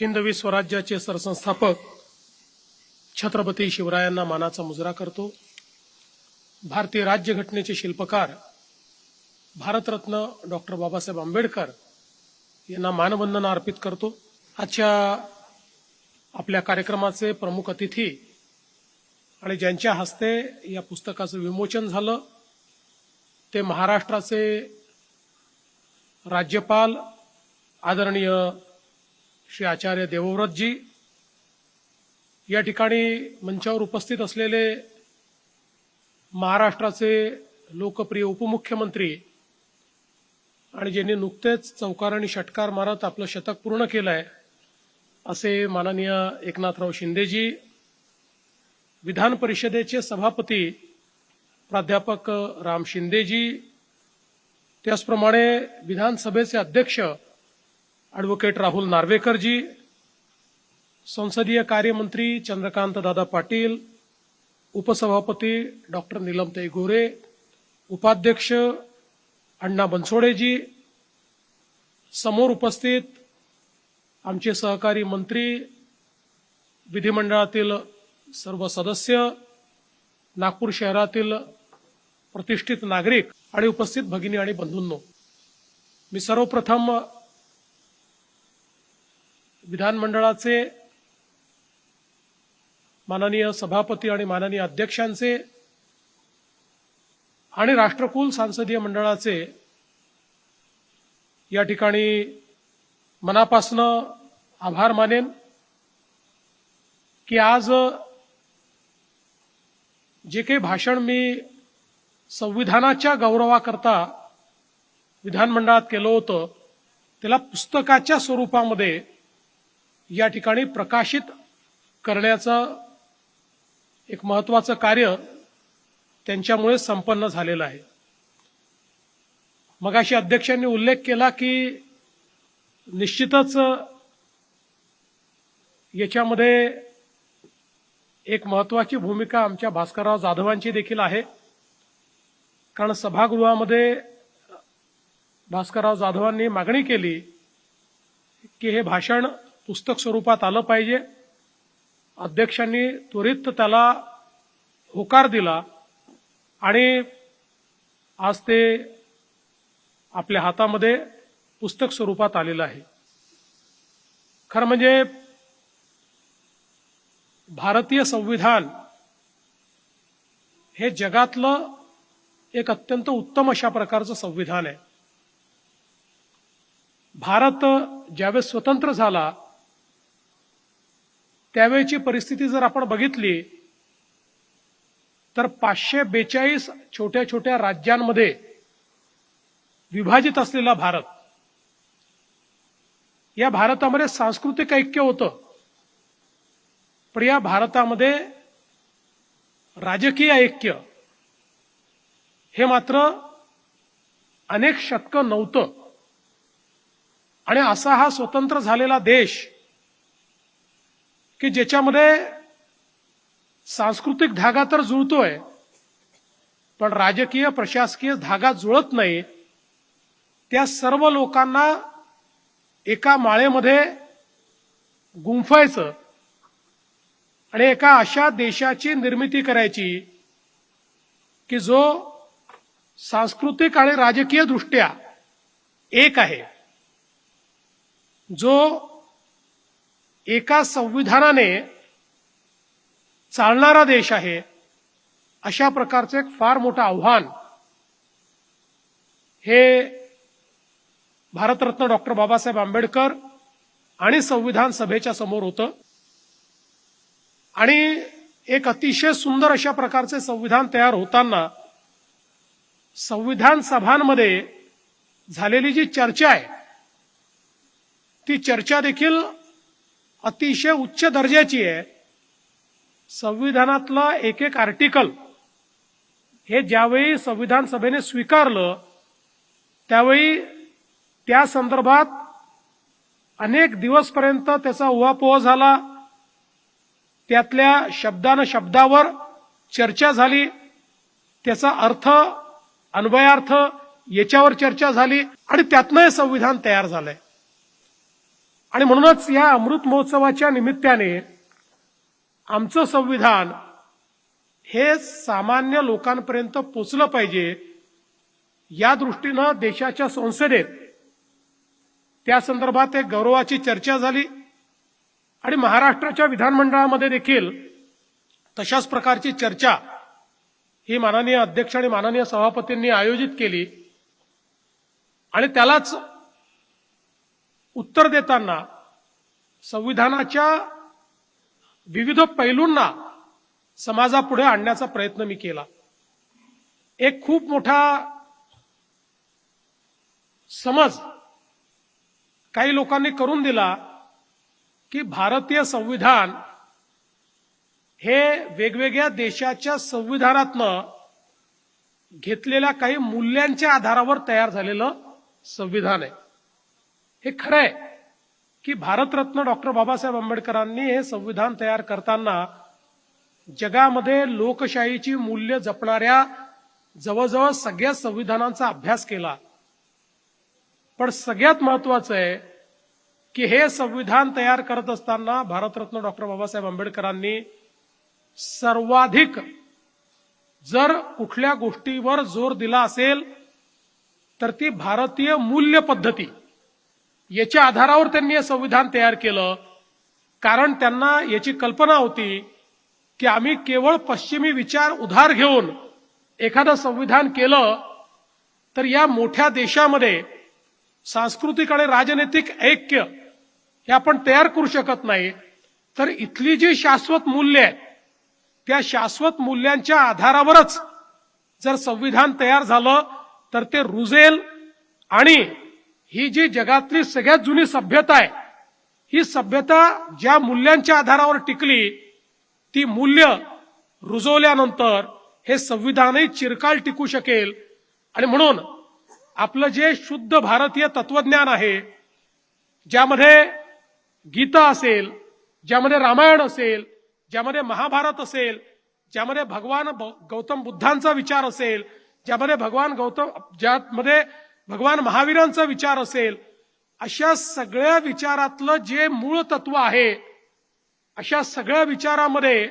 हिंदवी स्वराज्याचे सरसंस्थापक छत्रपती शिवरायांना मानाचा मुजरा करतो. भारतीय राज्यघटनेचे शिल्पकार भारतरत्न डॉक्टर बाबासाहेब आंबेडकर यांना मानवंदना अर्पित करतो. आजच्या आपल्या कार्यक्रमाचे प्रमुख अतिथी आणि ज्यांच्या हस्ते या पुस्तकाचं विमोचन झालं ते महाराष्ट्राचे राज्यपाल आदरणीय श्री आचार्य देवव्रतजी या ठिकाणी मंचावर उपस्थित असलेले महाराष्ट्राचे लोकप्रिय उपमुख्यमंत्री आणि ज्यांनी नुकतेच चौकार आणि षटकार मारत आपलं शतक पूर्ण केलं आहे असे माननीय एकनाथराव शिंदेजी विधान परिषदेचे सभापती प्राध्यापक राम शिंदेजी त्याचप्रमाणे विधानसभेचे अध्यक्ष ॲडव्होकेट राहुल नार्वेकरजी संसदीय कार्यमंत्री चंद्रकांत दादा पाटील उपसभापती डॉक्टर निलमताई गोरे उपाध्यक्ष अण्णा बनसोडेजी समोर उपस्थित आमचे सहकारी मंत्री विधिमंडळातील सर्व सदस्य नागपूर शहरातील प्रतिष्ठित नागरिक आणि उपस्थित भगिनी आणि बंधूंनो मी सर्वप्रथम विधानमंडळाचे माननीय सभापती आणि माननीय अध्यक्षांचे आणि राष्ट्रकुल सांसदीय मंडळाचे या ठिकाणी मनापासनं आभार मानेन की आज जे काही भाषण मी संविधानाच्या गौरवाकरता विधानमंडळात केलं होतं त्याला पुस्तकाच्या स्वरूपामध्ये या ठिकाणी प्रकाशित करण्याचं एक महत्वाचं कार्य त्यांच्यामुळे संपन्न झालेलं आहे. मगाशी अध्यक्षांनी उल्लेख केला की निश्चितच याच्यामध्ये एक महत्वाची भूमिका आमच्या भास्करराव जाधवांची देखील आहे. कारण सभागृहामध्ये भास्करराव जाधवांनी मागणी केली की हे भाषण पुस्तक स्वरूपात आलं पाहिजे. अध्यक्षांनी त्वरित त्याला होकार दिला आणि आज ते आपल्या हातामध्ये पुस्तक स्वरूपात आलेलं आहे. खरं म्हणजे भारतीय संविधान हे जगातलं एक अत्यंत उत्तम अशा प्रकारचं संविधान आहे. भारत ज्यावेळेस स्वतंत्र झाला त्यावेळची परिस्थिती जर आपण बघितली तर पाचशे बेचाळीस छोट्या छोट्या राज्यांमध्ये विभाजित असलेला भारत. या भारतामध्ये सांस्कृतिक ऐक्य होतं. पण या भारतामध्ये राजकीय ऐक्य हे मात्र अनेक शतकं नव्हतं. आणि असा हा स्वतंत्र झालेला देश की ज्याच्यामध्ये सांस्कृतिक धागा तर जुळतोय पण राजकीय प्रशासकीय धागा जुळत नाही. त्या सर्व लोकांना एका माळेमध्ये गुंफायचं आणि एका अशा देशाची निर्मिती करायची की जो सांस्कृतिक आणि राजकीय दृष्ट्या एक आहे. जो एका संविधानाने चालणारा देश आहे अशा प्रकारचं एक फार मोठं आव्हान हे भारतरत्न डॉक्टर बाबासाहेब आंबेडकर आणि संविधान सभेच्या समोर होतं. आणि एक अतिशय सुंदर अशा प्रकारचे संविधान तयार होताना संविधान सभांमध्ये झालेली जी चर्चा आहे ती चर्चा देखील अतिशय उच्च दर्जाची आहे. संविधानातला एक एक आर्टिकल हे ज्यावेळी संविधान सभेने स्वीकारलं त्यावेळी त्या संदर्भात अनेक दिवसपर्यंत त्याचा उहापोह झाला. त्यातल्या शब्दानं शब्दावर चर्चा झाली. त्याचा अर्थ अन्वयार्थ याच्यावर चर्चा झाली आणि त्यातनं हे संविधान तयार झालंय. आणि म्हणूनच या अमृत महोत्सवाच्या निमित्ताने आमचं संविधान हे सामान्य लोकांपर्यंत पोचलं पाहिजे या दृष्टीनं देशाच्या संसदेत. त्या संदर्भात एक गौरवाची चर्चा झाली आणि महाराष्ट्राच्या विधानमंडळामध्ये देखील तशाच प्रकारची चर्चा ही माननीय अध्यक्ष आणि माननीय सभापतींनी आयोजित केली. आणि त्यालाच उत्तर देताना संविधानाच्या विविध पैलूंना समाजापुढे आणण्याचा प्रयत्न मी केला. एक खूप मोठा समज काही लोकांनी करून दिला की भारतीय संविधान हे वेगवेगळ्या देशाच्या संविधानातनं घेतलेल्या काही मूल्यांच्या आधारावर तयार झालेलं संविधान आहे. हे खरं आहे की भारतरत्न डॉक्टर बाबासाहेब आंबेडकरांनी हे संविधान तयार करताना जगामध्ये लोकशाहीची मूल्य जपणाऱ्या जवळजवळ सगळ्या संविधानांचा अभ्यास केला. पण सगळ्यात महत्वाचं आहे की हे संविधान तयार करत असताना भारतरत्न डॉक्टर बाबासाहेब आंबेडकरांनी सर्वाधिक जर कुठल्या गोष्टीवर जोर दिला असेल तर ती भारतीय मूल्य पद्धती याच्या आधारावर त्यांनी हे संविधान तयार केलं. कारण त्यांना याची कल्पना होती की आम्ही केवळ पश्चिमी विचार उधार घेऊन एखादं संविधान केलं तर या मोठ्या देशामध्ये सांस्कृतिक आणि राजनैतिक ऐक्य हे आपण तयार करू शकत नाही. तर इथली जी शाश्वत मूल्य आहेत त्या शाश्वत मूल्यांच्या आधारावरच जर संविधान तयार झालं तर ते रुजेल आणि ही जी जगातली सगळ्यात जुनी सभ्यता आहे ही सभ्यता ज्या मूल्यांच्या आधारावर टिकली ती मूल्य रुजवल्यानंतर हे संविधानही चिरकाल टिकू शकेल. आणि म्हणून आपलं जे शुद्ध भारतीय तत्वज्ञान आहे ज्यामध्ये गीता असेल ज्यामध्ये रामायण असेल ज्यामध्ये महाभारत असेल ज्यामध्ये भगवान ब- गौतम बुद्धांचा विचार असेल ज्यामध्ये भगवान गौतम ज्यामध्ये भगवान महावीरांचा विचार असेल अशा सगळ्या विचारातलं जे मूळ तत्व आहे अशा सगळ्या विचारामध्ये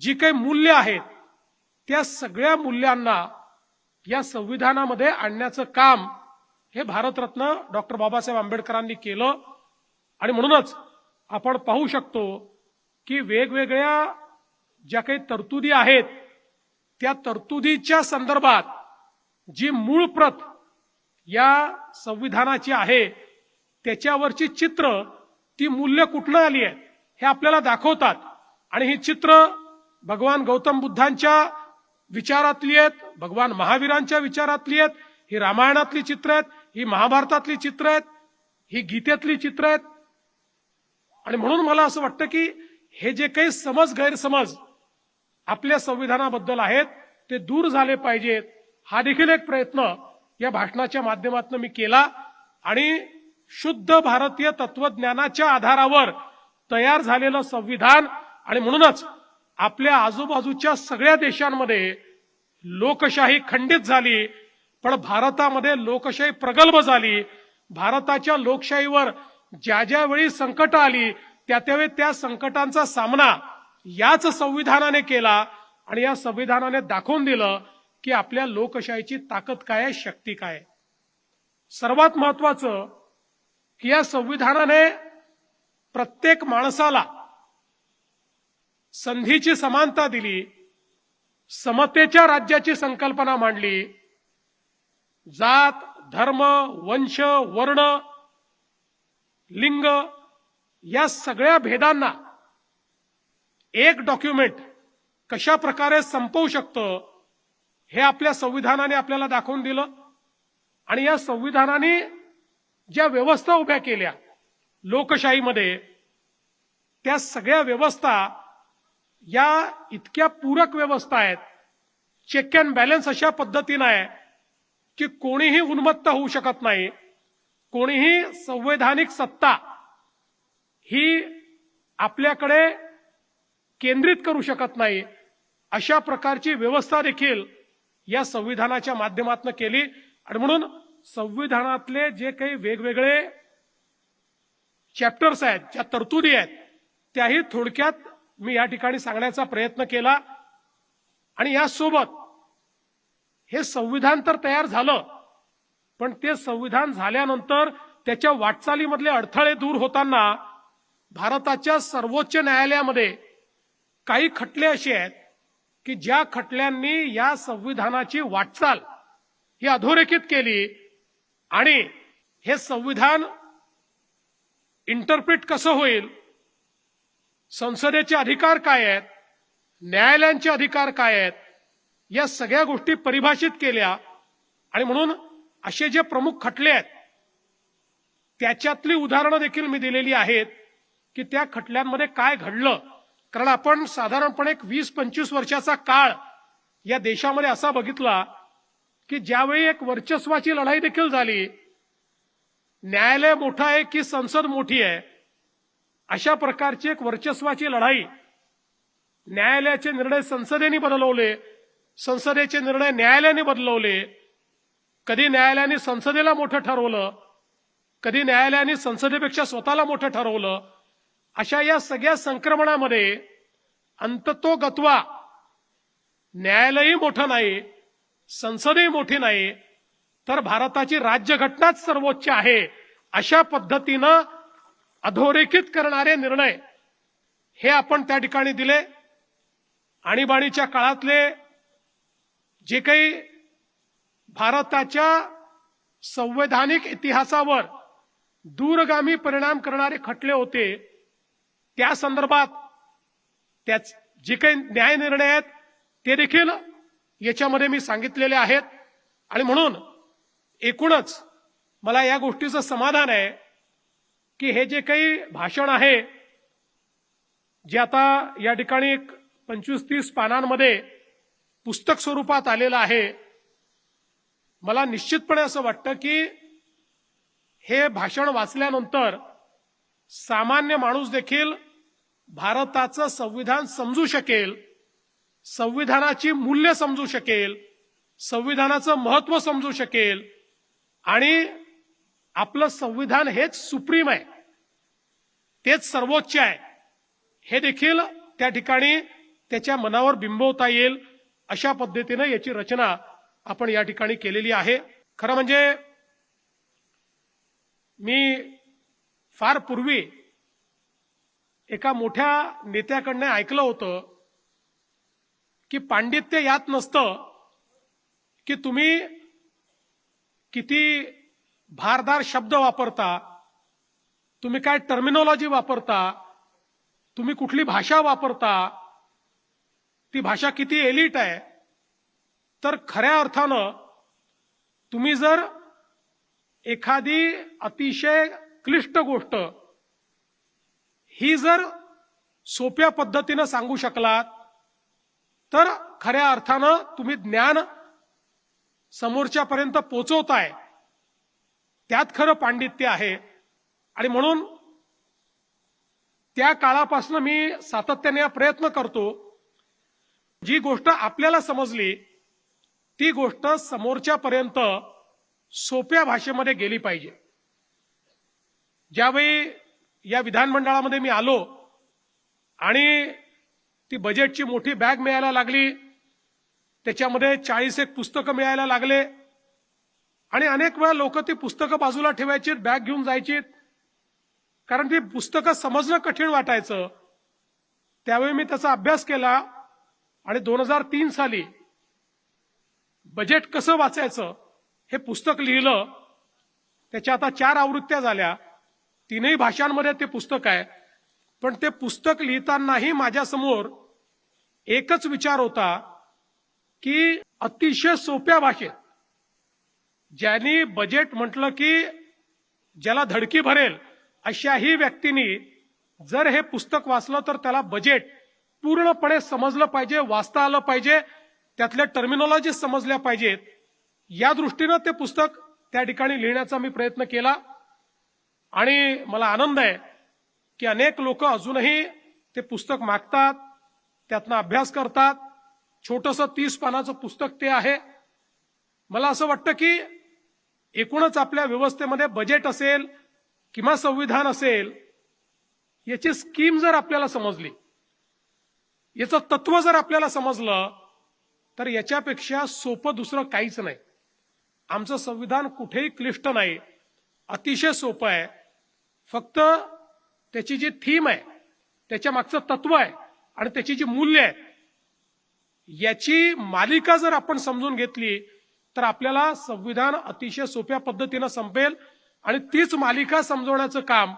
जी काही मूल्य आहेत त्या सगळ्या मूल्यांना या संविधानामध्ये आणण्याचं काम हे भारतरत्न डॉक्टर बाबासाहेब आंबेडकरांनी केलं. आणि म्हणूनच आपण पाहू शकतो की वेगवेगळ्या ज्या काही तरतुदी आहेत त्या तरतुदीच्या संदर्भात जी मूळ प्रत या संविधानाची आहे त्याच्यावरची चित्र ती मूल्य कुठनं आली आहेत हे आपल्याला दाखवतात. आणि ही चित्र भगवान गौतम बुद्धांच्या विचारातली आहेत भगवान महावीरांच्या विचारातली आहेत ही रामायणातली चित्र आहेत ही महाभारतातली चित्र आहेत ही गीतेतली चित्र आहेत. आणि म्हणून मला असं वाटतं की हे जे काही समज गैरसमज आपल्या संविधानाबद्दल आहेत ते दूर झाले पाहिजेत. हा देखील एक प्रयत्न या भाषणाच्या माध्यमातून मी केला आणि शुद्ध भारतीय तत्वज्ञानाच्या आधारावर तयार झालेलं संविधान आणि म्हणूनच आपल्या आजूबाजूच्या सगळ्या देशांमध्ये लोकशाही खंडित झाली पण भारतामध्ये लोकशाही प्रगल्भ झाली. भारताच्या लोकशाहीवर ज्या ज्या वेळी संकट आली त्या त्यावेळी त्या संकटांचा सामना याच संविधानाने केला आणि या संविधानाने दाखवून दिलं की आपल्या लोकशाहीची ताकद काय आहे शक्ती काय आहे. सर्वात महत्वाचं की या संविधानाने प्रत्येक माणसाला संधीची समानता दिली समतेच्या राज्याची संकल्पना मांडली जात धर्म वंश वर्ण लिंग या सगळ्या भेदांना एक डॉक्युमेंट कशा प्रकारे संपवू शकतं हे आपल्या संविधानाने आपल्याला दाखवून दिलं. आणि या संविधानाने ज्या व्यवस्था उभ्या केल्या लोकशाहीमध्ये त्या सगळ्या व्यवस्था या इतक्या पूरक व्यवस्था आहेत चेक अँड बॅलन्स अशा पद्धतीनं आहे की कोणीही उन्मत्त होऊ शकत नाही. कोणीही संवैधानिक सत्ता ही आपल्याकडे केंद्रित करू शकत नाही. अशा प्रकारची व्यवस्था देखील या संविधानाच्या माध्यमातून केली. आणि म्हणून संविधानातले जे काही वेगवेगळे चॅप्टर्स आहेत ज्या तरतुदी आहेत त्याही थोडक्यात मी या ठिकाणी सांगण्याचा प्रयत्न केला. आणि यासोबत हे संविधान तर तयार झालं पण ते संविधान झाल्यानंतर त्याच्या वाटचालीमधले अडथळे दूर होताना भारताच्या सर्वोच्च न्यायालयामध्ये काही खटले असे आहेत की ज्या खटल्यांनी या संविधानाची वाटचाल ही अधोरेखित केली आणि हे संविधान इंटरप्रिट कसं होईल संसदेचे अधिकार काय आहेत न्यायालयांचे अधिकार काय आहेत या सगळ्या गोष्टी परिभाषित केल्या आणि म्हणून असे जे प्रमुख खटले आहेत त्याच्यातली उदाहरणं देखील मी दिलेली आहेत की त्या खटल्यांमध्ये काय घडलं. कारण आपण साधारणपणे एक वीस पंचवीस वर्षाचा काळ या देशामध्ये असा बघितला की ज्यावेळी एक वर्चस्वाची लढाई देखील झाली न्यायालय मोठं आहे की संसद मोठी आहे अशा प्रकारची एक वर्चस्वाची लढाई न्यायालयाचे निर्णय संसदेने बदलवले संसदेचे निर्णय न्यायालयाने बदलवले कधी न्यायालयाने संसदेला मोठं ठरवलं कधी न्यायालयाने संसदेपेक्षा स्वतःला मोठं ठरवलं अशा या सगळ्या संक्रमणामध्ये अंततो गत्वा न्यायालयही मोठं नाही संसदही मोठी नाही तर भारताची राज्यघटनाच सर्वोच्च आहे अशा पद्धतीनं अधोरेखित करणारे निर्णय हे आपण त्या ठिकाणी दिले. आणीबाणीच्या काळातले जे काही भारताच्या संवैधानिक इतिहासावर दूरगामी परिणाम करणारे खटले होते त्या संदर्भात त्याच जे काही न्याय निर्णय आहेत ते देखील याच्यामध्ये मी सांगितलेले आहेत. आणि म्हणून एकूणच मला या गोष्टीचं समाधान आहे की हे जे काही भाषण आहे जे आता या ठिकाणी एक पंचवीस तीस पानांमध्ये पुस्तक स्वरूपात आलेलं आहे मला निश्चितपणे असं वाटतं की हे भाषण वाचल्यानंतर सामान्य माणूस देखील भारताचं संविधान समजू शकेल संविधानाची मूल्य समजू शकेल संविधानाचं महत्त्व समजू शकेल आणि आपलं संविधान हेच सुप्रीम आहे तेच सर्वोच्च आहे. हे देखील त्या ठिकाणी त्याच्या मनावर बिंबवता येईल अशा पद्धतीनं याची रचना आपण या ठिकाणी केलेली आहे. खरं म्हणजे मी फार पूर्वी एका मोठ्या नेत्याकडनं ऐकलं होतं की पांडित्य यात नसतं की तुम्ही किती भारदार शब्द वापरता तुम्ही काय टर्मिनॉलॉजी वापरता तुम्ही कुठली भाषा वापरता ती भाषा किती एलिट आहे. तर खऱ्या अर्थानं तुम्ही जर एखादी अतिशय क्लिष्ट गोष्ट ही जर सोप्या पद्धतीनं सांगू शकलात तर खऱ्या अर्थानं तुम्ही ज्ञान समोरच्यापर्यंत पोचवताय. त्यात खरं पांडित्य आहे. आणि म्हणून त्या काळापासून मी सातत्याने प्रयत्न करतो. जी गोष्ट आपल्याला समजली ती गोष्ट समोरच्यापर्यंत सोप्या भाषेमध्ये गेली पाहिजे. ज्यावेळी या विधानमंडळामध्ये मी आलो आणि ती बजेटची मोठी बॅग मिळायला लागली. त्याच्यामध्ये चाळीस एक पुस्तकं मिळायला लागले. आणि अनेक वेळा लोक ती पुस्तकं बाजूला ठेवायची बॅग घेऊन जायची. कारण ती पुस्तकं समजणं कठीण वाटायचं. त्यावेळी मी त्याचा अभ्यास केला आणि दोन हजार तीन साली बजेट कसं वाचायचं हे पुस्तक लिहिलं. त्याच्या आता चार आवृत्त्या झाल्या. तीनही भाषांमध्ये ते पुस्तक आहे. पण ते पुस्तक लिहितानाही माझ्यासमोर एकच विचार होता की अतिशय सोप्या भाषेत ज्यांनी बजेट म्हटलं की ज्याला धडकी भरेल अशाही व्यक्तींनी जर हे पुस्तक वाचलं तर त्याला बजेट पूर्णपणे समजलं पाहिजे वाचता आलं पाहिजे त्यातल्या टर्मिनॉलॉजी समजल्या पाहिजेत. या दृष्टीनं ते पुस्तक त्या ठिकाणी लिहिण्याचा मी प्रयत्न केला. आणि मला आनंद आहे की अनेक लोक अजूनही ते पुस्तक मागतात त्यातनं अभ्यास करतात. छोटंसं तीस पानाचं पुस्तक ते आहे. मला असं वाटतं की एकूणच आपल्या व्यवस्थेमध्ये बजेट असेल किंवा संविधान असेल याची स्कीम जर आपल्याला समजली याचं तत्व जर आपल्याला समजलं तर याच्यापेक्षा सोपं दुसरं काहीच नाही. आमचं संविधान कुठेही क्लिष्ट नाही. अतिशय सोपं आहे. फक्त त्याची जी थीम आहे त्याच्या मागचं तत्व आहे आणि त्याची जी मूल्य आहे याची मालिका जर आपण समजून घेतली तर आपल्याला संविधान अतिशय सोप्या पद्धतीनं संपेल आणि तीच मालिका समजवण्याचं काम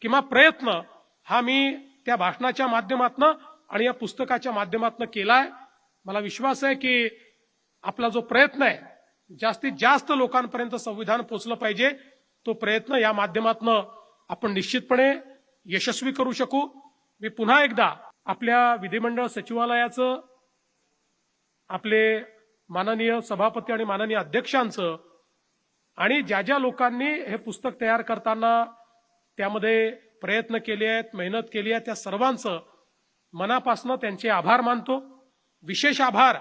किंवा प्रयत्न हा मी त्या भाषणाच्या माध्यमातनं आणि या पुस्तकाच्या माध्यमातनं केलाय. मला विश्वास आहे की आपला जो प्रयत्न आहे जास्तीत जास्त लोकांपर्यंत संविधान पोचलं पाहिजे तो प्रयत्न या माध्यमातनं आपण निश्चितपणे यशस्वी करू शकू. मी पुन्हा एकदा आपल्या विधिमंडळ सचिवालयाचं आपले माननीय सभापती आणि माननीय अध्यक्षांचं आणि ज्या ज्या लोकांनी हे पुस्तक तयार करताना त्यामध्ये प्रयत्न केले आहेत मेहनत केली आहे त्या सर्वांचं मनापासनं त्यांचे आभार मानतो. विशेष आभार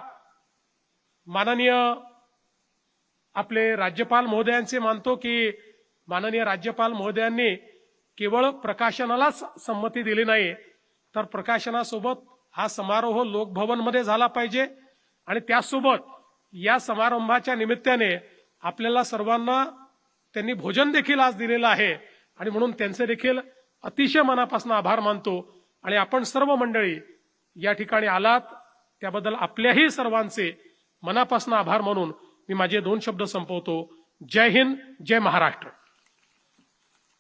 माननीय आपले राज्यपाल महोदयांचे मानतो की माननीय राज्यपाल महोदयांनी केवळ प्रकाशनालाच संमती दिली नाही तर प्रकाशनासोबत हा समारोह लोकभवनमध्ये झाला पाहिजे आणि त्यासोबत या समारंभाच्या निमित्ताने आपल्याला सर्वांना त्यांनी भोजन देखील आज दिलेलं आहे आणि म्हणून त्यांचे देखील अतिशय मनापासून आभार मानतो आणि आपण सर्व मंडळी या ठिकाणी आलात त्याबद्दल आपल्याही सर्वांचे मनापासून आभार मानून मी माझे दोन शब्द संपवतो. जय हिंद जय महाराष्ट्र.